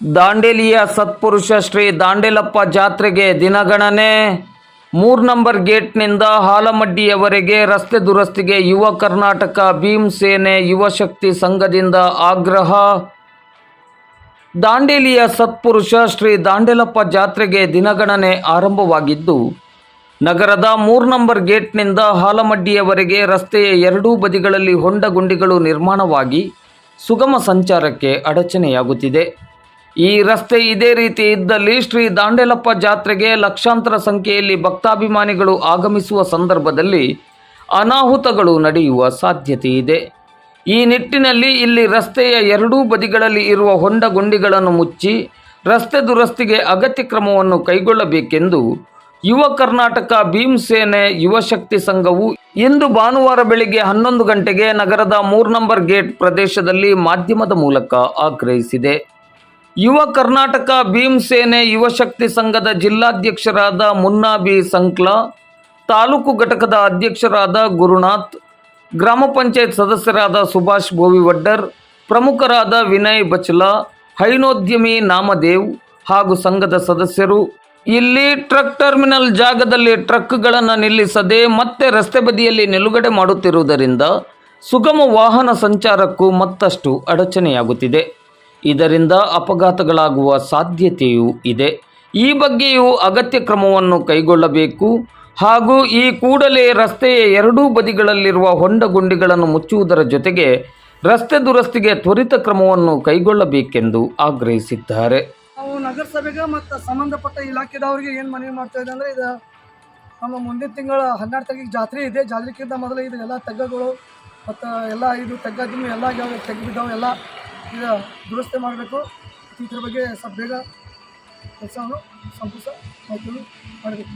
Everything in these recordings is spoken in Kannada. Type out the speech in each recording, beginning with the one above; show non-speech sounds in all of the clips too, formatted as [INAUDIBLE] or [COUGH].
ದಾಂಡೇಲಿಯ ಸತ್ಪುರುಷ ಶ್ರೀ ದಾಂಡೇಲಪ್ಪ ಜಾತ್ರೆಗೆ ದಿನಗಣನೆ. ಮೂರು ನಂಬರ್ ಗೇಟ್ನಿಂದ ಹಾಲಮಡ್ಡಿಯವರೆಗೆ ರಸ್ತೆ ದುರಸ್ತಿಗೆ ಯುವ ಕರ್ನಾಟಕ ಭೀಮ್ ಸೇನೆ ಯುವ ಶಕ್ತಿ ಸಂಘದಿಂದ ಆಗ್ರಹ. ದಾಂಡೇಲಿಯ ಸತ್ಪುರುಷ ಶ್ರೀ ದಾಂಡೇಲಪ್ಪ ಜಾತ್ರೆಗೆ ದಿನಗಣನೆ ಆರಂಭವಾಗಿದ್ದು, ನಗರದ ಮೂರು ನಂಬರ್ ಗೇಟ್ನಿಂದ ಹಾಲಮಡ್ಡಿಯವರೆಗೆ ರಸ್ತೆಯ ಎರಡೂ ಬದಿಗಳಲ್ಲಿ ಹೊಂಡ ಗುಂಡಿಗಳು ನಿರ್ಮಾಣವಾಗಿ ಸುಗಮ ಸಂಚಾರಕ್ಕೆ ಅಡಚಣೆಯಾಗುತ್ತಿದೆ. ಈ ರಸ್ತೆ ಇದೇ ರೀತಿ ಇದ್ದಲ್ಲಿ ಶ್ರೀ ದಾಂಡೇಲಪ್ಪ ಜಾತ್ರೆಗೆ ಲಕ್ಷಾಂತರ ಸಂಖ್ಯೆಯಲ್ಲಿ ಭಕ್ತಾಭಿಮಾನಿಗಳು ಆಗಮಿಸುವ ಸಂದರ್ಭದಲ್ಲಿ ಅನಾಹುತಗಳು ನಡೆಯುವ ಸಾಧ್ಯತೆ ಇದೆ. ಈ ನಿಟ್ಟಿನಲ್ಲಿ ಇಲ್ಲಿ ರಸ್ತೆಯ ಎರಡೂ ಬದಿಗಳಲ್ಲಿ ಇರುವ ಹೊಂಡ ಗುಂಡಿಗಳನ್ನು ಮುಚ್ಚಿ ರಸ್ತೆ ದುರಸ್ತಿಗೆ ಅಗತ್ಯ ಕ್ರಮವನ್ನು ಕೈಗೊಳ್ಳಬೇಕೆಂದು ಯುವ ಕರ್ನಾಟಕ ಭೀಮ್ ಸೇನೆ ಯುವ ಶಕ್ತಿ ಸಂಘವು ಇಂದು ಭಾನುವಾರ ಬೆಳಿಗ್ಗೆ ಹನ್ನೊಂದು ಗಂಟೆಗೆ ನಗರದ ಮೂರು ನಂಬರ್ ಗೇಟ್ ಪ್ರದೇಶದಲ್ಲಿ ಮಾಧ್ಯಮದ ಮೂಲಕ ಆಗ್ರಹಿಸಿದೆ. ಯುವ ಕರ್ನಾಟಕ ಭೀಮಸೇನೆ ಸೇನೆ ಯುವ ಶಕ್ತಿ ಸಂಘದ ಜಿಲ್ಲಾಧ್ಯಕ್ಷರಾದ ಮುನ್ನಾ ಬಿ ಸಂಕ್ಲಾ, ತಾಲೂಕು ಘಟಕದ ಅಧ್ಯಕ್ಷರಾದ ಗುರುನಾಥ್, ಗ್ರಾಮ ಪಂಚಾಯತ್ ಸದಸ್ಯರಾದ ಸುಭಾಷ್ ಬೋವಿವಡ್ಡರ್, ಪ್ರಮುಖರಾದ ವಿನಯ್ ಬಚ್ಲಾ, ಹೈನೋದ್ಯಮಿ ನಾಮದೇವ್ ಹಾಗೂ ಸಂಘದ ಸದಸ್ಯರು. ಇಲ್ಲಿ ಟ್ರಕ್ ಟರ್ಮಿನಲ್ ಜಾಗದಲ್ಲಿ ಟ್ರಕ್ಗಳನ್ನು ನಿಲ್ಲಿಸದೆ ಮತ್ತೆ ರಸ್ತೆ ಬದಿಯಲ್ಲಿ ನಿಲುಗಡೆ ಮಾಡುತ್ತಿರುವುದರಿಂದ ಸುಗಮ ವಾಹನ ಸಂಚಾರಕ್ಕೂ ಮತ್ತಷ್ಟು ಅಡಚಣೆಯಾಗುತ್ತಿದೆ. ಇದರಿಂದ ಅಪಘಾತಗಳಾಗುವ ಸಾಧ್ಯತೆಯೂ ಇದೆ. ಈ ಬಗ್ಗೆಯೂ ಅಗತ್ಯ ಕ್ರಮವನ್ನು ಕೈಗೊಳ್ಳಬೇಕು. ಹಾಗೂ ಈ ಕೂಡಲೇ ರಸ್ತೆಯ ಎರಡೂ ಬದಿಗಳಲ್ಲಿರುವ ಹೊಂಡ ಗುಂಡಿಗಳನ್ನು ಮುಚ್ಚುವುದರ ಜೊತೆಗೆ ರಸ್ತೆ ದುರಸ್ತಿಗೆ ತ್ವರಿತ ಕ್ರಮವನ್ನು ಕೈಗೊಳ್ಳಬೇಕೆಂದು ಆಗ್ರಹಿಸಿದ್ದಾರೆ. ನಾವು ನಗರಸಭೆಗೆ ಮತ್ತು ಸಂಬಂಧಪಟ್ಟ ಇಲಾಖೆದವರಿಗೆ ಏನು ಮನವಿ ಮಾಡ್ತಾ ಇದೆ ಅಂದರೆ ಇದು ನಮ್ಮ ಮುಂದಿನ ತಿಂಗಳ ಹನ್ನೆರಡು ತಾರೀಕಿಗೆ ಜಾತ್ರೆ ಇದೆ. ಜಾತ್ರೆಗಿಂತ ಮೊದಲು ಇದು ಎಲ್ಲ ತಗ್ಗಗಳು ಮತ್ತು ಎಲ್ಲ ಇದು ತಗ್ಗದ್ದು ಎಲ್ಲ ತೆಗೆದಿದ್ದಾವೆ ಎಲ್ಲ ಇದು ದುರಸ್ತಿ ಮಾಡಬೇಕು. ಇದ್ರ ಬಗ್ಗೆ ಸ್ವಲ್ಪ ಬೇಗ ಕೆಲಸವನ್ನು ಸಂಪೂರ್ಣ ಮಾಹಿತಿಯನ್ನು ಮಾಡಬೇಕು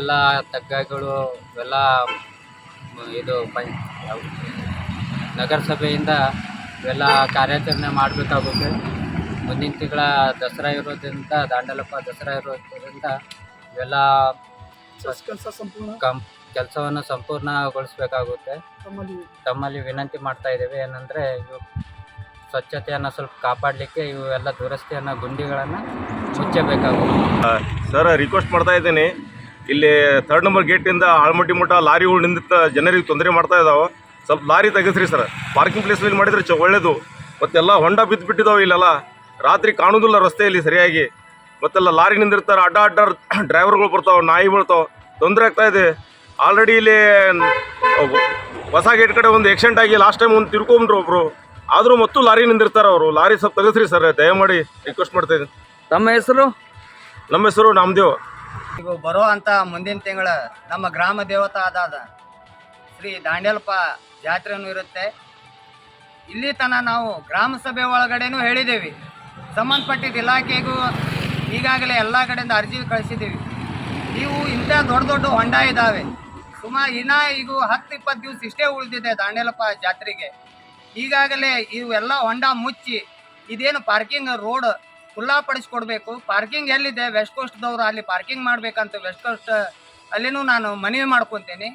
ಎಲ್ಲ ತಗ್ಗಗಳು ಎಲ್ಲ ಇದು ಪಂ? ನಗರಸಭೆಯಿಂದ ಇವೆಲ್ಲ ಕಾರ್ಯಾಚರಣೆ ಮಾಡಬೇಕಾಗುತ್ತೆ. ಮುಂದಿನ ತಿಂಗಳ ದಸರಾ ಇರೋದ್ರಿಂದ ದಾಂಡಲಪ್ಪ ದಸರಾ ಇರೋದ್ರಿಂದ ಇವೆಲ್ಲ ಕೆಲಸ ಸಂಪೂರ್ಣ? ಕಂ ಕೆಲಸವನ್ನು ಸಂಪೂರ್ಣಗೊಳಿಸಬೇಕಾಗುತ್ತೆ. ತಮ್ಮಲ್ಲಿ ತಮ್ಮಲ್ಲಿ ವಿನಂತಿ ಮಾಡ್ತಾ ಇದ್ದೇವೆ. ಏನಂದರೆ ಇವು ಸ್ವಚ್ಛತೆಯನ್ನು ಸ್ವಲ್ಪ ಕಾಪಾಡಲಿಕ್ಕೆ ಇವೆಲ್ಲ ದುರಸ್ತಿಯನ್ನು ಗುಂಡಿಗಳನ್ನು ಮುಚ್ಚಬೇಕಾಗುತ್ತೆ ಸರ್ ರಿಕ್ವೆಸ್ಟ್ ಮಾಡ್ತಾ ಇದ್ದೀನಿ. ಇಲ್ಲಿ ಥರ್ಡ್ ನಂಬರ್ ಗೇಟಿಂದ ಆಳ್ಮಟ್ಟಿ ಮಠ ಲಾರಿಗಳು ನಿಂತ ಜನರಿಗೆ ತೊಂದರೆ ಮಾಡ್ತಾ ಇದ್ದಾವೆ ಸ್ವಲ್ಪ ಲಾರಿ ತೆಗೆಸ್ರಿ ಸರ್. ಪಾರ್ಕಿಂಗ್ ಪ್ಲೇಸ್ಲಿ ಮಾಡಿದ್ರೆ ಚ ಒಳ್ಳೇದು. ಮತ್ತೆಲ್ಲ ಹೊಂಡ ಬಿದ್ದು ಬಿಟ್ಟಿದ್ದಾವೆ ಇಲ್ಲೆಲ್ಲ. ರಾತ್ರಿ ಕಾಣೋದಿಲ್ಲ ರಸ್ತೆಯಲ್ಲಿ ಸರಿಯಾಗಿ. ಮತ್ತೆಲ್ಲ ಲಾರಿ ನಿಂದಿರ್ತಾರೆ. ಅಡ್ಡ ಅಡ್ಡ [COUGHS] ಡ್ರೈವರ್ಗಳು ಬರ್ತಾವೆ, ನಾಯಿ ಬೀಳ್ತಾವೆ. ತೊಂದರೆ ಆಗ್ತಾ ಇದೆ. ಆಲ್ರೆಡಿ ಇಲ್ಲಿ ಹೊಸ ಗೇಟ್ ಕಡೆ ಒಂದು ಆಕ್ಸಿಡೆಂಟ್ ಆಗಿ ಲಾಸ್ಟ್ ಟೈಮ್ ಒಂದು ತಿರ್ಕೊಂಡ್ರು ಒಬ್ರು. ಆದರೂ ಮತ್ತು ಲಾರಿ ನಿಂದಿರ್ತಾರೆ ಅವರು. ಲಾರಿ ಸ್ವಲ್ಪ ತೆಗೆಸ್ರಿ ಸರ್ ದಯಮಾಡಿ ರಿಕ್ವೆಸ್ಟ್ ಮಾಡ್ತಾ ಇದ್ದೀನಿ ತಮ್ಮ ಹೆಸರು? ನಮ್ಮ ಹೆಸರು ನಾಮದೇವ್. ಇವು ಬರೋ ಅಂತ ಮುಂದಿನ ತಿಂಗಳ ನಮ್ಮ ಗ್ರಾಮ ದೇವತಾ ಆದಾದ ಶ್ರೀ ದಾಂಡೇಲಪ್ಪ ಜಾತ್ರೆನೂ ಇರುತ್ತೆ. ಇಲ್ಲಿ ತನ ನಾವು ಗ್ರಾಮ ಸಭೆ ಒಳಗಡೆನೂ ಹೇಳಿದ್ದೇವೆ. ಸಂಬಂಧಪಟ್ಟಿದ್ದ ಇಲಾಖೆಗೂ ಈಗಾಗಲೇ ಎಲ್ಲ ಕಡೆಯಿಂದ ಅರ್ಜಿ ಕಳಿಸಿದ್ದೀವಿ. ನೀವು ಇಂಥ ದೊಡ್ಡ ದೊಡ್ಡ ಹೊಂಡ ಇದ್ದಾವೆ ಸುಮಾರು ಇನ್ನ ಈಗ ಹತ್ತು ಇಪ್ಪತ್ತು ದಿವಸ ಇಷ್ಟೇ ಉಳಿದಿದೆ ದಾಂಡೇಲಪ್ಪ ಜಾತ್ರೆಗೆ. ಈಗಾಗಲೇ ಇವೆಲ್ಲ ಹೊಂಡ ಮುಚ್ಚಿ ಇದೇನು ಪಾರ್ಕಿಂಗ್ ರೋಡ್ ಖುಲ್ಲಾಪಡಿಸ್ಕೊಡ್ಬೇಕು. ಪಾರ್ಕಿಂಗ್ ಎಲ್ಲಿದೆ? ವೆಸ್ಟ್ ಕೋಸ್ಟ್ದವರು ಅಲ್ಲಿ ಪಾರ್ಕಿಂಗ್ ಮಾಡಬೇಕಂತ ವೆಸ್ಟ್ ಕೋಸ್ಟ್ ಅಲ್ಲಿನೂ ನಾನು ಮನವಿ ಮಾಡ್ಕೊತೀನಿ.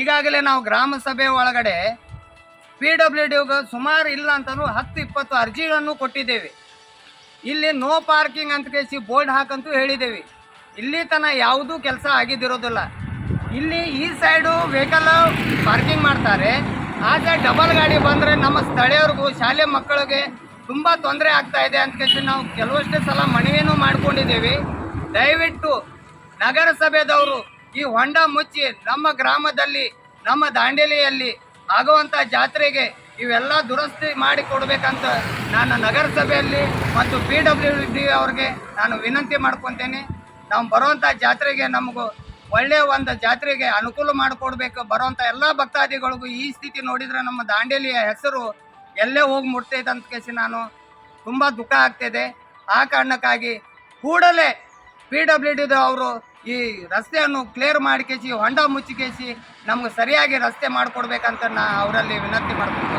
ಈಗಾಗಲೇ ನಾವು ಗ್ರಾಮ ಸಭೆ ಒಳಗಡೆ ಪಿ ಡಬ್ಲ್ಯೂ ಡಿಗೆ ಸುಮಾರು ಇಲ್ಲ ಅಂತಲೂ ಹತ್ತು ಇಪ್ಪತ್ತು ಅರ್ಜಿಗಳನ್ನು ಕೊಟ್ಟಿದ್ದೇವೆ. ಇಲ್ಲಿ ನೋ ಪಾರ್ಕಿಂಗ್ ಅಂತ ಕೇಸಿ ಬೋರ್ಡ್ ಹಾಕಂತೂ ಹೇಳಿದ್ದೇವೆ. ಇಲ್ಲಿ ತನ ಯಾವುದೂ ಕೆಲಸ ಆಗಿದ್ದಿರೋದಿಲ್ಲ ಇಲ್ಲಿ ಈ ಸೈಡು ವೆಹಿಕಲ್ ಪಾರ್ಕಿಂಗ್ ಮಾಡ್ತಾರೆ. ಆ ಸೈಡ್ ಡಬಲ್ ಗಾಡಿ ಬಂದರೆ ನಮ್ಮ ಸ್ಥಳೀಯರಿಗೂ, ಶಾಲೆ ಮಕ್ಕಳಿಗೆ ತುಂಬ ತೊಂದರೆ ಆಗ್ತಾ ಇದೆ ಅಂತ ಕೇಳಿ ನಾವು ಕೆಲವಷ್ಟೇ ಸಲ ಮನವಿಯನ್ನು ಮಾಡಿಕೊಂಡಿದ್ದೀವಿ. ದಯವಿಟ್ಟು ನಗರಸಭೆದವರು ಈ ಹೊಂಡ ಮುಚ್ಚಿ ನಮ್ಮ ಗ್ರಾಮದಲ್ಲಿ, ನಮ್ಮ ದಾಂಡೇಲಿಯಲ್ಲಿ ಆಗುವಂಥ ಜಾತ್ರೆಗೆ ಇವೆಲ್ಲ ದುರಸ್ತಿ ಮಾಡಿ ಕೊಡಬೇಕಂತ ನಾನು ನಗರಸಭೆಯಲ್ಲಿ ಮತ್ತು ಪಿ ಡಬ್ಲ್ಯೂ ಡಿ ಅವ್ರಿಗೆ ನಾನು ವಿನಂತಿ ಮಾಡ್ಕೊತೇನೆ. ನಾವು ಬರುವಂಥ ಜಾತ್ರೆಗೆ ನಮಗೂ ಒಳ್ಳೆಯ ಒಂದು ಜಾತ್ರೆಗೆ ಅನುಕೂಲ ಮಾಡಿಕೊಡ್ಬೇಕು ಬರುವಂಥ ಎಲ್ಲ ಭಕ್ತಾದಿಗಳಿಗೂ ಈ ಸ್ಥಿತಿ ನೋಡಿದರೆ ನಮ್ಮ ದಾಂಡೇಲಿಯ ಹೆಸರು ಎಲ್ಲೇ ಹೋಗಿ ಮುಟ್ತೈತೆ ಅಂತ ಕೇಸಿ ನಾನು. ತುಂಬ ದುಃಖ ಆಗ್ತಿದೆ. ಆ ಕಾರಣಕ್ಕಾಗಿ ಕೂಡಲೇ ಪಿ ಡಬ್ಲ್ಯೂ ಡಿ ಅವರು ಈ ರಸ್ತೆಯನ್ನು ಕ್ಲಿಯರ್ ಮಾಡಿಕೇಸಿ ಹೊಂಡ ಮುಚ್ಚಿಕೇಸಿ ನಮ್ಗೆ ಸರಿಯಾಗಿ ರಸ್ತೆ ಮಾಡಿಕೊಡ್ಬೇಕಂತ ನಾ ಅವರಲ್ಲಿ ವಿನಂತಿ ಮಾಡ್ತೀನಿ